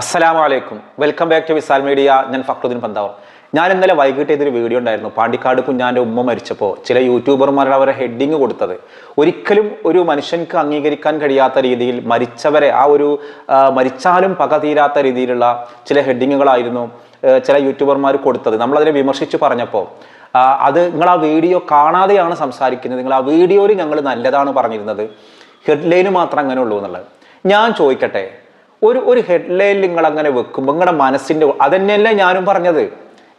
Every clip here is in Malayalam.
അസ്സലാമു അലൈക്കും welcome back to Visal media. ഞാൻ ഫക്രുദ്ദീൻ പന്താവർ. ഞാൻ ഇന്നലെ വൈകിട്ട് ഇതൊരു വീഡിയോ ഉണ്ടായിരുന്നു. പാണ്ടിക്കാട് കുഞ്ഞാന്റെ ഉമ്മ മരിച്ചപ്പോൾ ചില യൂട്യൂബർമാരുടെ അവരെ ഹെഡിങ് കൊടുത്തത്. ഒരിക്കലും ഒരു മനുഷ്യൻക്ക് അംഗീകരിക്കാൻ കഴിയാത്ത രീതിയിൽ മരിച്ചവരെ ആ ഒരു മരിച്ചാലും പക തീരാത്ത രീതിയിലുള്ള ചില ഹെഡിങ്ങുകളായിരുന്നു ചില യൂട്യൂബർമാർ കൊടുത്തത്. നമ്മളതിനെ വിമർശിച്ച് പറഞ്ഞപ്പോൾ അത് നിങ്ങൾ ആ വീഡിയോ കാണാതെയാണ് സംസാരിക്കുന്നത്. നിങ്ങൾ ആ വീഡിയോയിൽ ഞങ്ങൾ നല്ലതാണ് പറഞ്ഞിരുന്നത്. ഹെഡ്ലൈന് മാത്രം അങ്ങനെ ഉള്ളൂ എന്നുള്ളത്. ഞാൻ ചോദിക്കട്ടെ ഒരു ഒരു ഹെഡ്ലൈൻ നിങ്ങൾ അങ്ങനെ വെക്കുമ്പോൾ നിങ്ങളുടെ മനസ്സിന്റെ അതന്നെയല്ലേ ഞാനും പറഞ്ഞത്.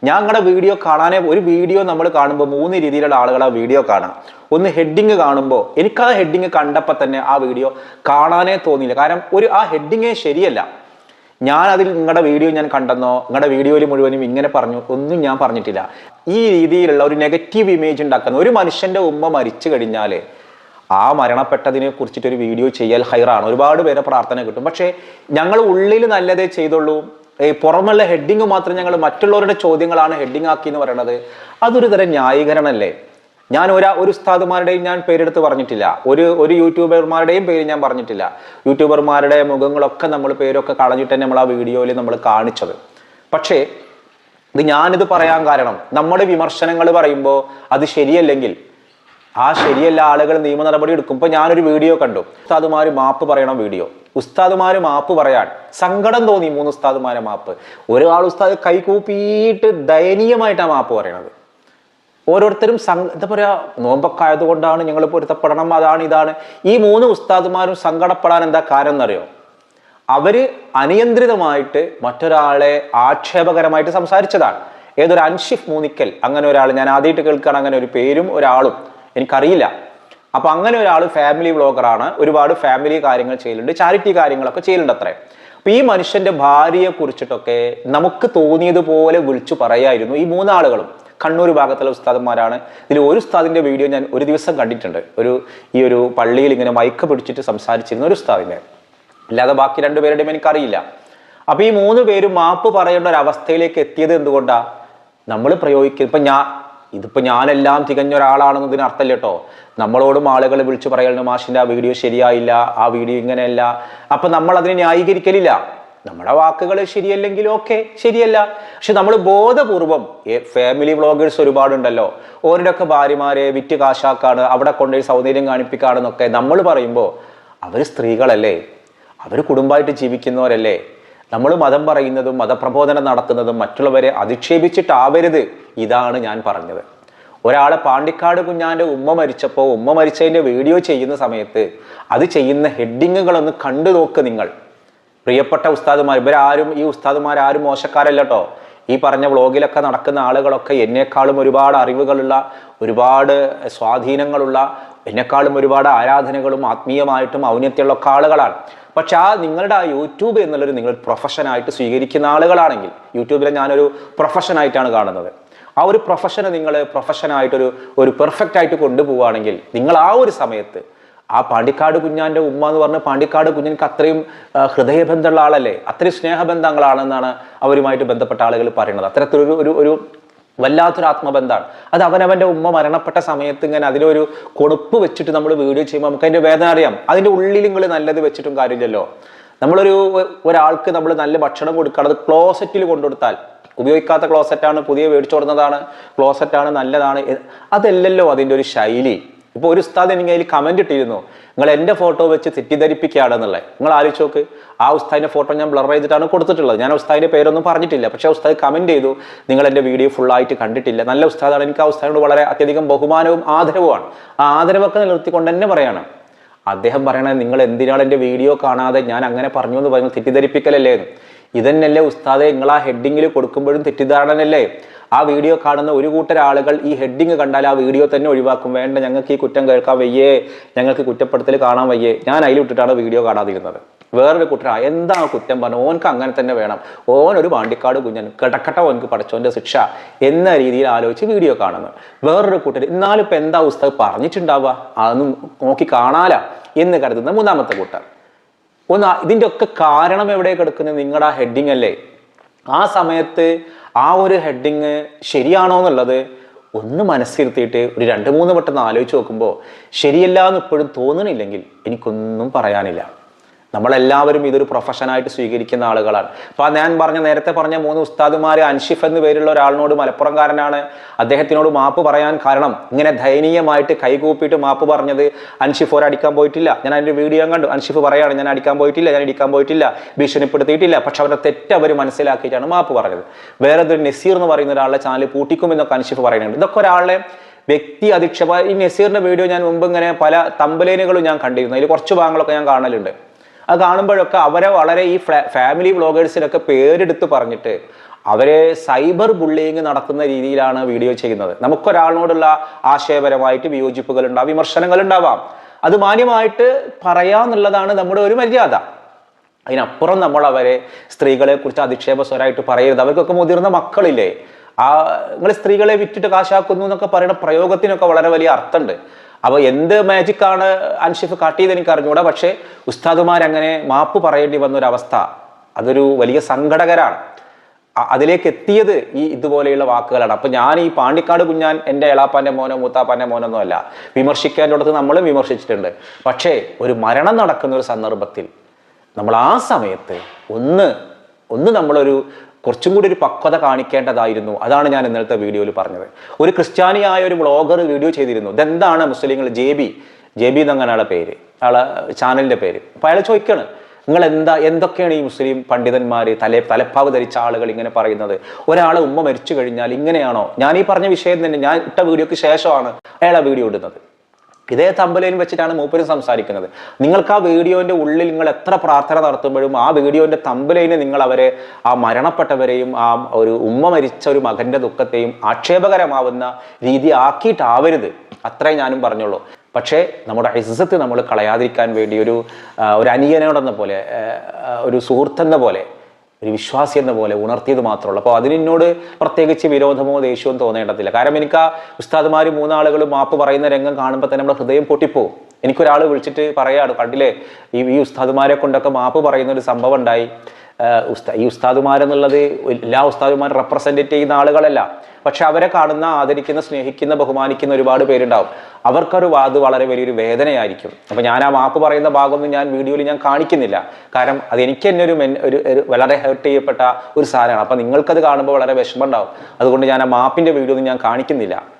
ഞാൻ നിങ്ങളുടെ വീഡിയോ കാണാനേ ഒരു വീഡിയോ നമ്മൾ കാണുമ്പോൾ മൂന്ന് രീതിയിലുള്ള ആളുകൾ ആ വീഡിയോ കാണാം. ഒന്ന് ഹെഡിങ് കാണുമ്പോൾ എനിക്ക് ആ ഹെഡിങ് കണ്ടപ്പോൾ തന്നെ ആ വീഡിയോ കാണാനേ തോന്നിയില്ല. കാരണം ഒരു ആ ഹെഡിങ്ങേ ശരിയല്ല. ഞാൻ അതിൽ നിങ്ങളുടെ വീഡിയോ ഞാൻ കണ്ടെന്നോ നിങ്ങളുടെ വീഡിയോയിൽ മുഴുവനും ഇങ്ങനെ പറഞ്ഞു ഒന്നും ഞാൻ പറഞ്ഞിട്ടില്ല. ഈ രീതിയിലുള്ള ഒരു നെഗറ്റീവ് ഇമേജ് ഉണ്ടാക്കുന്ന ഒരു മനുഷ്യന്റെ ഉമ്മ മരിച്ചു കഴിഞ്ഞാൽ ആ മരണപ്പെട്ടതിനെ കുറിച്ചിട്ടൊരു വീഡിയോ ചെയ്യൽ ഹൈറാണ്. ഒരുപാട് പേരെ പ്രാർത്ഥന കിട്ടും. പക്ഷേ ഞങ്ങൾ ഉള്ളിൽ നല്ലതേ ചെയ്തുള്ളൂ. ഈ പുറമുള്ള ഹെഡിങ് മാത്രം ഞങ്ങൾ മറ്റുള്ളവരുടെ ചോദ്യങ്ങളാണ് ഹെഡിങ് ആക്കി എന്ന് പറയണത്. അതൊരു തരം ന്യായീകരണമല്ലേ ഞാൻ ഒരാ ഒരു ഉസ്താദുമാരുടെയും ഞാൻ പേരെടുത്ത് പറഞ്ഞിട്ടില്ല. ഒരു ഒരു യൂട്യൂബർമാരുടെയും പേര് ഞാൻ പറഞ്ഞിട്ടില്ല. യൂട്യൂബർമാരുടെ മുഖങ്ങളൊക്കെ നമ്മൾ പേരൊക്കെ കളഞ്ഞിട്ട് തന്നെ നമ്മൾ ആ വീഡിയോയിൽ നമ്മൾ കാണിച്ചത്. പക്ഷേ ഇത് ഞാനിത് പറയാൻ കാരണം നമ്മുടെ വിമർശനങ്ങൾ പറയുമ്പോൾ അത് ശരിയല്ലെങ്കിൽ ആ ശരിയല്ല ആളുകൾ നിയമ നടപടി എടുക്കും ഇപ്പൊ ഞാനൊരു വീഡിയോ കണ്ടു. ഉസ്താദുമാര് മാപ്പ് പറയണം വീഡിയോ. ഉസ്താദുമാര് മാപ്പ് പറയാൻ സങ്കടം തോന്നി മൂന്ന് ഉസ്താദുമാരെ മാപ്പ്. ഒരാൾ ഉസ്താദ് കൈകൂപ്പിയിട്ട് ദയനീയമായിട്ടാണ് മാപ്പ് പറയണത്. ഓരോരുത്തരും സംഘ എന്താ പറയാ നോമ്പൊക്കെ ആയതുകൊണ്ടാണ് ഞങ്ങൾ പൊരുത്തപ്പെടണം അതാണ് ഇതാണ്. ഈ മൂന്ന് ഉസ്താദുമാരും സങ്കടപ്പെടാൻ എന്താ കാരണം എന്നറിയോ അവർ അനിയന്ത്രിതമായിട്ട് മറ്റൊരാളെ ആക്ഷേപകരമായിട്ട് സംസാരിച്ചതാണ്. ഏതൊരു അൻഷിഫ് മൂന്നിക്കൽ അങ്ങനെ ഒരാൾ ഞാൻ ആദ്യമായിട്ട് കേൾക്കുകയാണ് അങ്ങനെ ഒരു പേരും ഒരാളും എനിക്കറിയില്ല. അപ്പോൾ അങ്ങനെ ഒരാൾ ഫാമിലി വ്ളോഗറാണ് ഒരുപാട് ഫാമിലി കാര്യങ്ങൾ ചെയ്യലുണ്ട്. ചാരിറ്റി കാര്യങ്ങളൊക്കെ ചെയ്യലുണ്ട് അത്രേ അപ്പൊ ഈ മനുഷ്യന്റെ ഭാര്യയെ കുറിച്ചിട്ടൊക്കെ നമുക്ക് തോന്നിയതുപോലെ വിളിച്ചു പറയായിരുന്നു ഈ മൂന്നാളുകളും. കണ്ണൂർ ഭാഗത്തുള്ള ഉസ്താദന്മാരാണ്. ഇതിൽ ഒരു ഉസ്താദിന്റെ വീഡിയോ ഞാൻ ഒരു ദിവസം കണ്ടിട്ടുണ്ട്. ഒരു ഈ ഒരു പള്ളിയിൽ ഇങ്ങനെ മൈക്ക് പിടിച്ചിട്ട് സംസാരിച്ചിരുന്ന ഒരു ഉസ്താദിന്റെ അല്ലാതെ ബാക്കി രണ്ടുപേരുടെയും എനിക്കറിയില്ല. അപ്പോൾ ഈ മൂന്ന് പേരും മാപ്പ് പറയേണ്ട ഒരു അവസ്ഥയിലേക്ക് എത്തിയത് എന്തുകൊണ്ടാണ് നമ്മൾ പ്രയോഗിക്കുന്നത് ഇപ്പൊ ഞാൻ ഇതിപ്പോ ഞാനെല്ലാം തികഞ്ഞ ഒരാളാണെന്നതിന് അർത്ഥമില്ല കേട്ടോ. നമ്മളോടും ആളുകൾ വിളിച്ചു പറയലുണ്ട് മാഷിന്റെ ആ വീഡിയോ ശരിയായില്ല ആ വീഡിയോ ഇങ്ങനെയല്ല. അപ്പൊ നമ്മൾ അതിനെ ന്യായീകരിക്കലില്ല. നമ്മുടെ വാക്കുകൾ ശരിയല്ലെങ്കിൽ ഓക്കെ ശരിയല്ല. പക്ഷെ നമ്മൾ ബോധപൂർവം ഫാമിലി വ്ളോഗേഴ്സ് ഒരുപാടുണ്ടല്ലോ. ഓരോരൊക്കെ ഭാര്യമാരെ വിറ്റ് കാശാക്കാണ് അവിടെ കൊണ്ടുപോയി സൗന്ദര്യം കാണിപ്പിക്കാണെന്നൊക്കെ നമ്മൾ പറയുമ്പോൾ അവർ സ്ത്രീകളല്ലേ? അവർ കുടുംബമായിട്ട് ജീവിക്കുന്നവരല്ലേ? നമ്മൾ മതം പറയുന്നതും മതപ്രബോധനം നടക്കുന്നതും മറ്റുള്ളവരെ അധിക്ഷേപിച്ചിട്ടാവരുത്. ഇതാണ് ഞാൻ പറഞ്ഞത്. ഒരാളെ പാണ്ടിക്കാട് കുഞ്ഞാന്റെ ഉമ്മ മരിച്ചപ്പോൾ ഉമ്മ മരിച്ചതിന്റെ വീഡിയോ ചെയ്യുന്ന സമയത്ത് അത് ചെയ്യുന്ന ഹെഡിങ്ങുകളൊന്ന് കണ്ടു നോക്ക് നിങ്ങൾ. പ്രിയപ്പെട്ട ഉസ്താദുമാർ ഇവരാരും ഈ ഉസ്താദുമാർ ആരും മോശക്കാരല്ല കേട്ടോ ഈ പറഞ്ഞ വ്ളോഗിലൊക്കെ നടക്കുന്ന ആളുകളൊക്കെ എന്നെക്കാളും ഒരുപാട് അറിവുകളുള്ള ഒരുപാട് സ്വാധീനങ്ങളുള്ള എന്നെക്കാളും ഒരുപാട് ആരാധനകളും ആത്മീയമായിട്ടും ഔന്നത്യമുള്ള ഒക്കെ ആളുകളാണ്. പക്ഷെ ആ നിങ്ങളുടെ ആ യൂട്യൂബ് എന്നുള്ളൊരു നിങ്ങൾ പ്രൊഫഷനായിട്ട് സ്വീകരിക്കുന്ന ആളുകളാണെങ്കിൽ യൂട്യൂബിലെ ഞാനൊരു പ്രൊഫഷനായിട്ടാണ് കാണുന്നത്. ആ ഒരു പ്രൊഫഷനെ നിങ്ങൾ പ്രൊഫഷനായിട്ടൊരു ഒരു പെർഫെക്റ്റ് ആയിട്ട് കൊണ്ടുപോവുകയാണെങ്കിൽ നിങ്ങൾ ആ ഒരു സമയത്ത് ആ പാണ്ടിക്കാട് കുഞ്ഞാന്റെ ഉമ്മ എന്ന് പറഞ്ഞ പാണ്ടിക്കാട് കുഞ്ഞിനക്ക് അത്രയും ഹൃദയബന്ധമുള്ള ആളല്ലേ? അത്രയും സ്നേഹബന്ധങ്ങളാണെന്നാണ് അവരുമായിട്ട് ബന്ധപ്പെട്ട ആളുകൾ പറയുന്നത്. അത്തരത്തിലൊരു ഒരു ഒരു വല്ലാത്തൊരു ആത്മബന്ധമാണ്. അത് അവനവന്റെ ഉമ്മ മരണപ്പെട്ട സമയത്ത് ഇങ്ങനെ അതിലൊരു കൊടുപ്പ് വെച്ചിട്ട് നമ്മൾ വീഡിയോ ചെയ്യുമ്പോൾ നമുക്ക് അതിന്റെ വേദന അറിയാം. അതിന്റെ ഉള്ളിൽ നിങ്ങൾ നല്ലത് വെച്ചിട്ടും കാര്യമില്ലല്ലോ. നമ്മളൊരു ഒരാൾക്ക് നമ്മൾ നല്ല ഭക്ഷണം കൊടുക്കണം അത് ക്ലോസറ്റിൽ കൊണ്ടുകൊടുത്താൽ ഉപയോഗിക്കാത്ത ക്ലോസറ്റാണ് പുതിയ മേടിച്ചു കൊടുക്കുന്നതാണ് ക്ലോസറ്റാണ് നല്ലതാണ് അതല്ലല്ലോ അതിന്റെ ഒരു ശൈലി. ഇപ്പോൾ ഒരു ഉസ്താദ് എനിക്ക് അതിൽ കമന്റ് ഇട്ടിരുന്നു നിങ്ങൾ എന്റെ ഫോട്ടോ വെച്ച് തെറ്റിദ്ധരിപ്പിക്കുകയാണെന്നുള്ളത് നിങ്ങൾ ആലോചിച്ച് നോക്ക് ആ ഉസ്താദിന്റെ ഫോട്ടോ ഞാൻ ബ്ലർ ചെയ്തിട്ടാണ് കൊടുത്തിട്ടുള്ളത്. ഞാൻ ഉസ്താദിന്റെ പേരൊന്നും പറഞ്ഞിട്ടില്ല പക്ഷേ ആ ഉസ്താദ് കമന്റ് ചെയ്തു നിങ്ങൾ എന്റെ വീഡിയോ ഫുള്ളായിട്ട് കണ്ടിട്ടില്ല. നല്ല ഉസ്താദാണ് എനിക്ക് ആ ഉസ്താദിനോട് വളരെ അത്യധികം ബഹുമാനവും ആദരവുമാണ്. ആ ആദരവൊക്കെ നിലനിർത്തിക്കൊണ്ട് തന്നെ പറയാണ്. അദ്ദേഹം പറയണത് നിങ്ങൾ എന്തിനാണ് എന്റെ വീഡിയോ കാണാതെ ഞാൻ അങ്ങനെ പറഞ്ഞു എന്ന് പറയുന്നത് തെറ്റിദ്ധരിപ്പിക്കലല്ലേ? എന്ന് ഇതന്നെയല്ലേ ഉസ്താദെ നിങ്ങൾ ആ ഹെഡിങ്ങിൽ കൊടുക്കുമ്പോഴും തെറ്റിദ്ധാരണനല്ലേ ആ വീഡിയോ കാണുന്ന ഒരു കൂട്ടർ ആളുകൾ ഈ ഹെഡിങ് കണ്ടാൽ ആ വീഡിയോ തന്നെ ഒഴിവാക്കും. വേണ്ട ഞങ്ങൾക്ക് ഈ കുറ്റം കേൾക്കാൻ വയ്യേ. ഞങ്ങൾക്ക് കുറ്റപ്പെടുത്തൽ കാണാൻ വയ്യേ. ഞാൻ അതിൽ വിട്ടിട്ടാണ് വീഡിയോ കാണാതിരുന്നത്. വേറൊരു കുട്ടർ എന്താ കുറ്റം പറഞ്ഞു ഓനക്ക് അങ്ങനെ തന്നെ വേണം. ഓൻ ഒരു പാണ്ടിക്കാട് കുഞ്ഞൻ കിടക്കട്ട ഓനക്ക് പഠിച്ചോന്റെ ശിക്ഷ എന്ന രീതിയിൽ ആലോചിച്ച് വീഡിയോ കാണുന്നത് വേറൊരു കൂട്ടർ എന്നാലും ഇപ്പം എന്താ പുസ്തകം പറഞ്ഞിട്ടുണ്ടാവുക? അതൊന്നും നോക്കി കാണാല. എന്ന് കരുതുന്ന മൂന്നാമത്തെ കൂട്ടർ ഒന്ന് ഇതിന്റെ ഒക്കെ കാരണം എവിടെ കിടക്കുന്നത് നിങ്ങളുടെ ആ ഹെഡിങ് അല്ലേ? ആ സമയത്ത് ആ ഒരു ഹെഡിങ് ശരിയാണോ എന്നുള്ളത് ഒന്ന് മനസ്സിരുത്തിയിട്ട് ഒരു രണ്ട് മൂന്ന് വട്ടം ആലോചിച്ച് നോക്കുമ്പോൾ ശരിയല്ല എന്ന് ഇപ്പോഴും തോന്നണില്ലെങ്കിൽ എനിക്കൊന്നും പറയാനില്ല. നമ്മളെല്ലാവരും ഇതൊരു പ്രൊഫഷനായിട്ട് സ്വീകരിക്കുന്ന ആളുകളാണ്. അപ്പോൾ ഞാൻ പറഞ്ഞ നേരത്തെ പറഞ്ഞ മൂന്ന് ഉസ്താദുമാർ അൻഷിഫ് എന്ന് പേരുള്ള ഒരാളിനോട് മലപ്പുറംകാരനാണ്. അദ്ദേഹത്തിനോട് മാപ്പ് പറയാൻ കാരണം ഇങ്ങനെ ദയനീയമായിട്ട് കൈകൂപ്പിയിട്ട് മാപ്പ് പറഞ്ഞത് അൻഷിഫ് ഒരടിക്കാൻ പോയിട്ടില്ല. ഞാൻ അതിന്റെ വീഡിയോ കണ്ടു. അൻഷിഫ് പറയാണ് ഞാൻ അടിക്കാൻ പോയിട്ടില്ല ഞാൻ അടിക്കാൻ പോയിട്ടില്ല ഭീഷണിപ്പെടുത്തിയിട്ടില്ല. പക്ഷെ അവരുടെ തെറ്റ് അവർ മനസ്സിലാക്കിയിട്ടാണ് മാപ്പ് പറഞ്ഞത്. വേറെ ഒരു നസീർ എന്ന് പറയുന്ന ഒരാളുടെ ചാനൽ പൂട്ടിക്കുമെന്നൊക്കെ അൻഷിഫ് പറയുന്നുണ്ട്. ഇതൊക്കെ ഒരാളെ വ്യക്തി അധിക്ഷേപ. ഈ നസീറിന്റെ വീഡിയോ ഞാൻ മുമ്പ് ഇങ്ങനെ പല തമ്പലേനുകളും ഞാൻ കണ്ടിരുന്നു. അതിൽ കുറച്ച് ഭാഗങ്ങളൊക്കെ ഞാൻ കാണലുണ്ട്. അത് കാണുമ്പോഴൊക്കെ അവരെ വളരെ ഈ ഫാമിലി വ്ളോഗേഴ്സിനൊക്കെ പേരെടുത്ത് പറഞ്ഞിട്ട് അവരെ സൈബർ ബുള്ളിങ് നടത്തുന്ന രീതിയിലാണ് വീഡിയോ ചെയ്യുന്നത്. നമുക്കൊരാളിനോടുള്ള ആശയപരമായിട്ട് വിയോജിപ്പുകൾ ഉണ്ടാവും വിമർശനങ്ങൾ ഉണ്ടാവാം അത് മാന്യമായിട്ട് പറയാന്നുള്ളതാണ് നമ്മുടെ ഒരു മര്യാദ. അതിനപ്പുറം നമ്മൾ അവരെ സ്ത്രീകളെ കുറിച്ച് അധിക്ഷേപ സ്വരായിട്ട് പറയരുത്. അവർക്കൊക്കെ മുതിർന്ന മക്കളില്ലേ? ആ നിങ്ങൾ സ്ത്രീകളെ വിറ്റിട്ട് കാശാക്കുന്നു എന്നൊക്കെ പറയുന്ന പ്രയോഗത്തിനൊക്കെ വളരെ വലിയ അർത്ഥമുണ്ട്. അപ്പോൾ എന്ത് മാജിക്കാണ് അൻഷിഫ് കാട്ടിയത് എനിക്ക് അറിഞ്ഞൂടാ പക്ഷേ ഉസ്താദുമാർ അങ്ങനെ മാപ്പ് പറയേണ്ടി അവസ്ഥ അതൊരു വലിയ സങ്കടകരാണ്. അതിലേക്ക് എത്തിയത് ഈ ഇതുപോലെയുള്ള വാക്കുകളാണ്. അപ്പൊ ഞാൻ ഈ പാണ്ടിക്കാട് കുഞ്ഞാൻ എന്റെ എളാപ്പാന്റെ മോനോ മൂത്താപ്പാന്റെ മോനൊന്നും അല്ല വിമർശിക്കാനോടത്ത് നമ്മളും വിമർശിച്ചിട്ടുണ്ട്. പക്ഷേ ഒരു മരണം നടക്കുന്ന ഒരു സന്ദർഭത്തിൽ നമ്മൾ ആ സമയത്ത് ഒന്ന് ഒന്ന് നമ്മളൊരു കുറച്ചും കൂടി ഒരു പക്വത കാണിക്കേണ്ടതായിരുന്നു. അതാണ് ഞാൻ ഇന്നലത്തെ വീഡിയോയിൽ പറഞ്ഞത്. ഒരു ക്രിസ്ത്യാനിയായ ഒരു വ്ളോഗർ വീഡിയോ ചെയ്തിരുന്നു. ഇതെന്താണ് മുസ്ലിങ്ങൾ? J B. ജെ ബി എന്നങ്ങനെ ആളെ പേര്. ആളെ ചാനലിന്റെ പേര്. അപ്പോൾ അയാൾ ചോദിക്കുകയാണ് നിങ്ങൾ എന്താ എന്തൊക്കെയാണ് ഈ മുസ്ലിം പണ്ഡിതന്മാർ തല തലപ്പാവ് ധരിച്ച ആളുകൾ ഇങ്ങനെ പറയുന്നത്? ഒരാളെ ഉമ്മ മരിച്ചു കഴിഞ്ഞാൽ ഇങ്ങനെയാണോ? ഞാൻ ഈ പറഞ്ഞ വിഷയം തന്നെ ഞാൻ ഇട്ട വീഡിയോക്ക് ശേഷമാണ് അയാൾ ആ വീഡിയോ ഇടുന്നത്. ഇതേ തമ്പലയിൽ വെച്ചിട്ടാണ് മൂപ്പരും സംസാരിക്കുന്നത്. നിങ്ങൾക്ക് ആ വീഡിയോന്റെ ഉള്ളിൽ നിങ്ങൾ എത്ര പ്രാർത്ഥന നടത്തുമ്പോഴും ആ വീഡിയോന്റെ തമ്പലയിന് നിങ്ങൾ അവരെ ആ മരണപ്പെട്ടവരെയും ആ ഒരു ഉമ്മ മരിച്ച ഒരു മകന്റെ ദുഃഖത്തെയും ആക്ഷേപകരമാവുന്ന രീതി ആക്കിയിട്ടാവരുത്. അത്രേ ഞാനും പറഞ്ഞുള്ളൂ. പക്ഷേ നമ്മുടെ ഇസ്സത്ത് നമ്മൾ കളയാതിരിക്കാൻ വേണ്ടി ഒരു ഒരു അനിയനോടെന്ന പോലെ ഒരു സുഹൃത്തെന്ന പോലെ ഒരു വിശ്വാസി എന്ന പോലെ ഉണർത്തിയത് മാത്രമുള്ളൂ അപ്പോൾ അതിനോട് പ്രത്യേകിച്ച് വിരോധമോ ദേഷ്യമോ തോന്നേണ്ടതില്ല. കാരണം എനിക്ക് ആ ഉസ്താദ്മാർ മൂന്നാളുകൾ മാപ്പ് പറയുന്ന രംഗം കാണുമ്പോൾ തന്നെ നമ്മുടെ ഹൃദയം പൊട്ടിപ്പോവും. എനിക്കൊരാൾ വിളിച്ചിട്ട് പറയാണ് കണ്ടില്ലേ ഈ ഈ ഉസ്താദ്മാരെ കൊണ്ടൊക്കെ മാപ്പ് പറയുന്ന ഒരു സംഭവം ഉണ്ടായി. ഈ ഉസ്താദുമാരെന്നുള്ളത് എല്ലാ ഉസ്താദുമാരും റെപ്രസെന്റേറ്റ് ചെയ്യുന്ന ആളുകളല്ല. പക്ഷെ അവരെ കാണുന്ന ആദരിക്കുന്ന സ്നേഹിക്കുന്ന ബഹുമാനിക്കുന്ന ഒരുപാട് പേരുണ്ടാവും. അവർക്കൊരു അത് വളരെ വലിയൊരു വേദനയായിരിക്കും. അപ്പം ഞാൻ ആ മാപ്പ് പറയുന്ന ഭാഗമൊന്നും ഞാൻ വീഡിയോയിൽ ഞാൻ കാണിക്കുന്നില്ല. കാരണം അത് എനിക്ക് തന്നെ ഒരു മെൻ- ഒരു വളരെ ഹേർട്ട് ചെയ്യപ്പെട്ട ഒരു സാധനമാണ്. അപ്പം നിങ്ങൾക്കത് കാണുമ്പോൾ വളരെ വിഷമം ഉണ്ടാവും. അതുകൊണ്ട് ഞാൻ ആ മാപ്പിന്റെ വീഡിയോ ഒന്നും ഞാൻ കാണിക്കുന്നില്ല.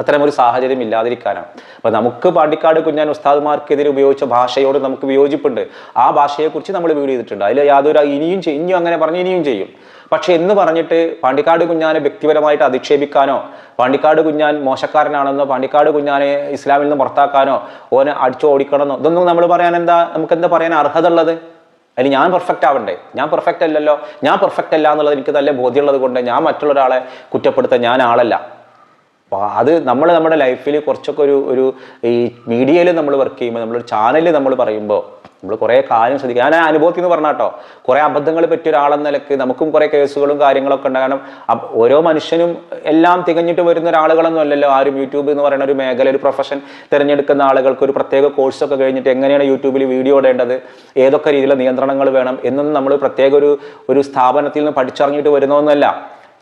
അത്തരം ഒരു സാഹചര്യം ഇല്ലാതിരിക്കാനാണ്. അപ്പൊ നമുക്ക് പാണ്ടിക്കാട് കുഞ്ഞാൻ ഉസ്താദ്മാർക്കെതിരെ ഉപയോഗിച്ച ഭാഷയോട് നമുക്ക് വിയോജിപ്പുണ്ട്. ആ ഭാഷയെക്കുറിച്ച് നമ്മൾ വീഡിയോ ചെയ്തിട്ടുണ്ട്. അതിൽ യാതൊരു ഇനിയും ഇനിയും അങ്ങനെ പറഞ്ഞ് ഇനിയും ചെയ്യും. പക്ഷെ എന്ന് പറഞ്ഞിട്ട് പാണ്ടിക്കാട് കുഞ്ഞാനെ വ്യക്തിപരമായിട്ട് അധിക്ഷേപിക്കാനോ പാണ്ടിക്കാട് കുഞ്ഞാൻ മോശക്കാരനാണെന്നോ പാണ്ടിക്കാട് കുഞ്ഞാനെ ഇസ്ലാമിൽ നിന്ന് പുറത്താക്കാനോ ഓനെ അടിച്ചു ഓടിക്കണമെന്നോ ഇതൊന്നും നമ്മൾ പറയാൻ എന്താ നമുക്ക് എന്താ പറയാൻ അർഹത ഉള്ളത് അതിൽ ഞാൻ പെർഫെക്റ്റ് ആവണ്ടേ? ഞാൻ പെർഫെക്റ്റ് അല്ലല്ലോ? ഞാൻ പെർഫെക്റ്റ് അല്ല എന്നുള്ളത് എനിക്ക് നല്ല ബോധ്യമുള്ളത് കൊണ്ട് ഞാൻ മറ്റുള്ളൊരാളെ കുറ്റപ്പെടുത്താൻ ഞാൻ ആളല്ല. അപ്പോൾ അത് നമ്മൾ നമ്മുടെ ലൈഫിൽ കുറച്ചൊക്കെ ഒരു ഒരു ഈ മീഡിയയിൽ നമ്മൾ വർക്ക് ചെയ്യുമ്പോൾ നമ്മളൊരു ചാനലിൽ നമ്മൾ പറയുമ്പോൾ നമ്മൾ കുറേ കാര്യം ശ്രദ്ധിക്കുക. ഞാൻ അനുഭവത്തിൽ നിന്ന് പറഞ്ഞാട്ടോ കുറേ അബദ്ധങ്ങൾ പറ്റിയ ഒരാളെന്ന നിലയ്ക്ക് നമുക്കും കുറേ കേസുകളും കാര്യങ്ങളൊക്കെ ഉണ്ട്. കാരണം ഓരോ മനുഷ്യനും എല്ലാം തികഞ്ഞിട്ട് വരുന്ന ഒരാളുകളൊന്നും അല്ലല്ലോ. ആരും യൂട്യൂബ് എന്ന് പറയുന്ന ഒരു മേഖല ഒരു പ്രൊഫഷൻ തിരഞ്ഞെടുക്കുന്ന ആളുകൾക്ക് ഒരു പ്രത്യേക കോഴ്സൊക്കെ കഴിഞ്ഞിട്ട് എങ്ങനെയാണ് യൂട്യൂബിൽ വീഡിയോ ഇടേണ്ടത് ഏതൊക്കെ രീതിയിലുള്ള നിയന്ത്രണങ്ങൾ വേണം എന്നൊന്നും നമ്മൾ പ്രത്യേക ഒരു ഒരു സ്ഥാപനത്തിൽ നിന്ന് പഠിച്ചറിഞ്ഞിട്ട് വരുന്നതൊന്നുമല്ല.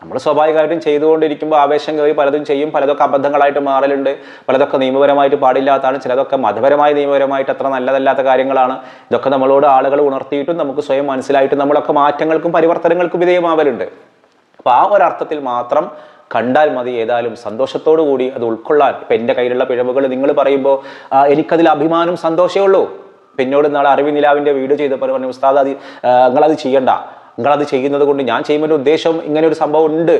നമ്മൾ സ്വാഭാവികമായിട്ടും ചെയ്തുകൊണ്ടിരിക്കുമ്പോൾ ആവേശം കയറി പലതും ചെയ്യും. പലതൊക്കെ അബദ്ധങ്ങളായിട്ട് മാറലുണ്ട്. പലതൊക്കെ നിയമപരമായിട്ട് പാടില്ലാത്തതാണ്. ചിലതൊക്കെ മതപരമായ നിയമപരമായിട്ട് അത്ര നല്ലതല്ലാത്ത കാര്യങ്ങളാണ്. ഇതൊക്കെ നമ്മളോട് ആളുകൾ ഉണർത്തിയിട്ടും നമുക്ക് സ്വയം മനസ്സിലായിട്ടും നമ്മളൊക്കെ മാറ്റങ്ങൾക്കും പരിവർത്തനങ്ങൾക്കും വിധേയമാവലുണ്ട്. അപ്പോൾ ആ ഒരർത്ഥത്തിൽ മാത്രം കണ്ടാൽ മതി ഏതായാലും സന്തോഷത്തോടു കൂടി അത് ഉൾക്കൊള്ളാൻ. ഇപ്പം എന്റെ കയ്യിലുള്ള പിഴവുകൾ നിങ്ങൾ പറയുമ്പോൾ എനിക്കതിൽ അഭിമാനം സന്തോഷമേ ഉള്ളൂ. പിന്നോട് നാളെ അറിവ് നിലാവിന്റെ വീഡിയോ ചെയ്തപ്പോൾ പറഞ്ഞു ഉസ്താദ് അത് നിങ്ങളത് ചെയ്യണ്ട. നിങ്ങളത് ചെയ്യുന്നത് കൊണ്ട് ഞാൻ ചെയ്യുമ്പോൾ ഉദ്ദേശം ഇങ്ങനെ ഒരു സംഭവം ഉണ്ട്.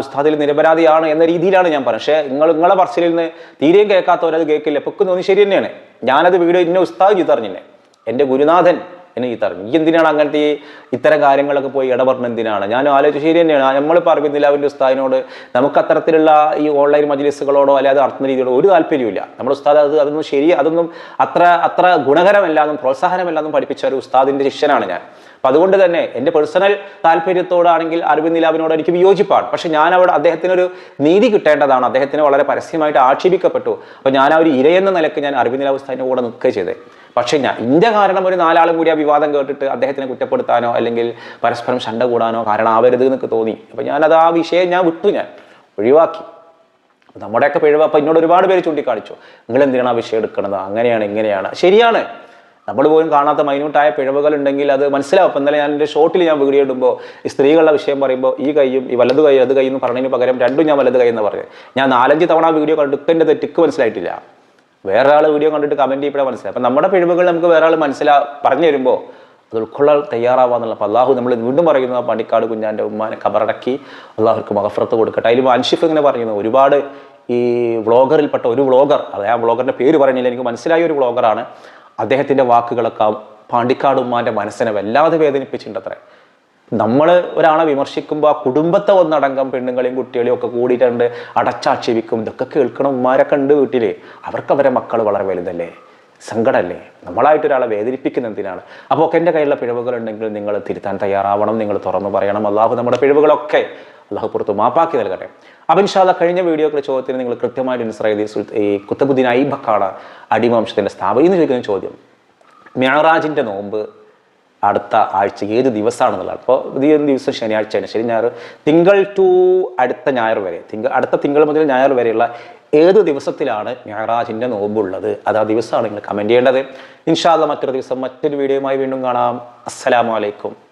ഉസ്താദിൽ നിരപരാധിയാണ് എന്ന രീതിയിലാണ് ഞാൻ പറഞ്ഞത്. പക്ഷേ നിങ്ങൾ നിങ്ങളെ പറച്ചിലിൽ നിന്ന് തീരെയും കേൾക്കാത്തവരത് കേൾക്കില്ല. പൊക്ക് തോന്നി ശരി തന്നെയാണ്. ഞാനത് വീഡിയോ ഇന്ന ഉസ്താദ് ചെയ്തറിഞ്ഞില്ലേ എന്റെ ഗുരുനാഥൻ എന്നെ ഈ തറഞ്ഞു ഈ എന്തിനാണ് അങ്ങനത്തെ ഈ ഇത്തരം കാര്യങ്ങളൊക്കെ പോയി ഇടപെടുന്നത് എന്തിനാണ്? ഞാൻ ആലോചിച്ച് ശരി തന്നെയാണ്. നമ്മൾ പറയുന്നില്ല അവന്റെ ഉസ്താദിനോട് നമുക്ക് അത്തരത്തിലുള്ള ഈ ഓൺലൈൻ മജ്ലിസുകളോടോ അല്ലാതെ നടത്തുന്ന രീതിയോടോ ഒരു താല്പര്യമില്ല നമ്മുടെ ഉസ്താദ് അത് അതൊന്നും ശരി അതൊന്നും അത്ര അത്ര ഗുണകരമല്ലാന്നും പ്രോത്സാഹനമല്ലാന്നും പഠിപ്പിച്ച ഒരു ഉസ്താദിന്റെ ശിഷ്യനാണ് ഞാൻ. അപ്പം അതുകൊണ്ട് തന്നെ എന്റെ പേഴ്സണൽ താല്പര്യത്തോടാണെങ്കിൽ അരവിന്ദ് നിലാവിനോട് എനിക്ക് വിയോജിപ്പാണ്. പക്ഷെ ഞാൻ അവിടെ അദ്ദേഹത്തിനൊരു നീതി കിട്ടേണ്ടതാണ്. അദ്ദേഹത്തിന് വളരെ പരസ്യമായിട്ട് ആക്ഷേപിക്കപ്പെട്ടു. അപ്പോൾ ഞാൻ ആ ഒരു ഇരയെന്ന നിലയ്ക്ക് ഞാൻ അരവിന്ദ് നിലാവ് കൂടെ നിൽക്കുക ചെയ്തത് പക്ഷേ ഞാൻ ഇന്ത്യ കാരണം ഒരു നാലാളും കൂടി ആ വിവാദം കേട്ടിട്ട് അദ്ദേഹത്തിനെ കുറ്റപ്പെടുത്താനോ അല്ലെങ്കിൽ പരസ്പരം ശണ്ട കൂടാനോ കാരണം ആവരുത് എന്നൊക്കെ തോന്നി. അപ്പോൾ ഞാനത് ആ വിഷയം ഞാൻ വിട്ടു ഞാൻ. ഒഴിവാക്കി. നമ്മുടെയൊക്കെ പിഴവ് അപ്പം എന്നോട് ഒരുപാട് പേര് ചൂണ്ടിക്കാണിച്ചു. നിങ്ങൾ എന്തിനാണ് ആ വിഷയം എടുക്കുന്നത്? അങ്ങനെയാണ് ഇങ്ങനെയാണ്. ശരിയാണ്. നമ്മൾ പോലും കാണാത്ത മൈന്യൂട്ടായ പിഴവുകൾ ഉണ്ടെങ്കിൽ അത് മനസ്സിലാവും. അപ്പം ഇന്നലെ ഞാൻ എന്റെ ഷോട്ടിൽ ഞാൻ വീഡിയോ ഇടുമ്പോൾ ഈ സ്ത്രീകളുടെ വിഷയം പറയുമ്പോൾ ഈ കൈയും ഈ വലത് കൈ അത് കൈ എന്ന് പറഞ്ഞതിന് പകരം രണ്ടും ഞാൻ വലത് കൈ എന്ന് പറഞ്ഞു ഞാൻ നാലഞ്ച് തവണ വീഡിയോ കണ്ടിട്ട് എന്റെ തെറ്റിക്ക് മനസ്സിലായിട്ടില്ല. വേറെ ആൾ വീഡിയോ കണ്ടിട്ട് കമന്റ് ചെയ്യപ്പെടാൻ മനസ്സിലായി. അപ്പം നമ്മുടെ പിഴവുകൾ നമുക്ക് വേറെ ആൾ മനസ്സിലാ പറഞ്ഞു തരുമ്പോൾ അത് ഉൾക്കൊള്ളാൻ തയ്യാറാവാന്നുള്ള അപ്പോൾ അള്ളാഹു നമ്മൾ വീണ്ടും പറയുന്നു ആ പണിക്കാട് കുഞ്ഞാന്റെ ഉമ്മാനെ കബറടക്കി അള്ളാഹുർക്ക് മഹഫ്രത്ത് കൊടുക്കട്ടെ. അതിൽ അൻഷിഫ് ഇങ്ങനെ പറയുന്നു ഒരുപാട് ഈ വ്ളോഗറിൽപ്പെട്ട ഒരു വ്ളോഗർ അതെ ആ വ്ളോഗറിന്റെ പേര് പറയുന്നില്ല എനിക്ക് മനസ്സിലായ ഒരു വ്ളോഗറാണ് അദ്ദേഹത്തിന്റെ വാക്കുകളൊക്കെ പാണ്ടിക്കാട് ഉമ്മാന്റെ മനസ്സിനെ വല്ലാതെ വേദനിപ്പിച്ചിട്ടുണ്ടത്രേ നമ്മൾ ഒരാളെ വിമർശിക്കുമ്പോൾ ആ കുടുംബത്തെ ഒന്നടങ്കം പെണ്ണുങ്ങളെയും കുട്ടികളെയും ഒക്കെ കൂടിയിട്ടുണ്ട് അടച്ചാക്ഷേപിക്കും ഇതൊക്കെ കേൾക്കണം ഉമ്മാരൊക്കെ ഉണ്ട് വീട്ടിൽ അവർക്ക് അവരെ മക്കൾ വളരെ വലുതല്ലേ? സങ്കടമല്ലേ നമ്മളായിട്ട് ഒരാളെ വേദനിപ്പിക്കുന്ന എന്തിനാണ്? അപ്പോൾ ഒക്കെ എന്റെ കയ്യിലുള്ള പിഴവുകൾ ഉണ്ടെങ്കിൽ നിങ്ങൾ തിരുത്താൻ തയ്യാറാവണം നിങ്ങൾ തുറന്നു പറയണം. അള്ളാഹു നമ്മുടെ പിഴവുകളൊക്കെ അള്ളാഹു പുറത്ത് മാപ്പാക്കി നൽകട്ടെ. അപ്പം ഇൻഷാല്ല കഴിഞ്ഞ വീഡിയോക്കുള്ള ചോദ്യത്തിന് നിങ്ങൾ കൃത്യമായിട്ട് ഇൻസ്രൈദി ഈ കുത്തബുദ്ദീൻ ഐബക്കാണ് അടിമവംശത്തിന്റെ സ്ഥാപനം ഇന്ന് ചോദിക്കുന്ന ചോദ്യം. മ്യാറാജിന്റെ നോമ്പ് അടുത്ത ആഴ്ച ഏത് ദിവസമാണെന്നുള്ളത് അപ്പോൾ ഒരു ദിവസം? ശനിയാഴ്ചയാണ് ശനി ഞായർ തിങ്കൾ ടു അടുത്ത ഞായർ വരെ. തിങ്കൾ അടുത്ത തിങ്കൾ മുതൽ ഞായർ വരെയുള്ള ഏത് ദിവസത്തിലാണ് ഞായറാജിന്റെ നോമ്പുള്ളത്? അത് ആ ദിവസമാണ് നിങ്ങൾ കമന്റ് ചെയ്യേണ്ടത്. ഇൻഷാല്ല മറ്റൊരു ദിവസം മറ്റൊരു വീഡിയോയുമായി വീണ്ടും കാണാം. അസ്സലാമലൈക്കും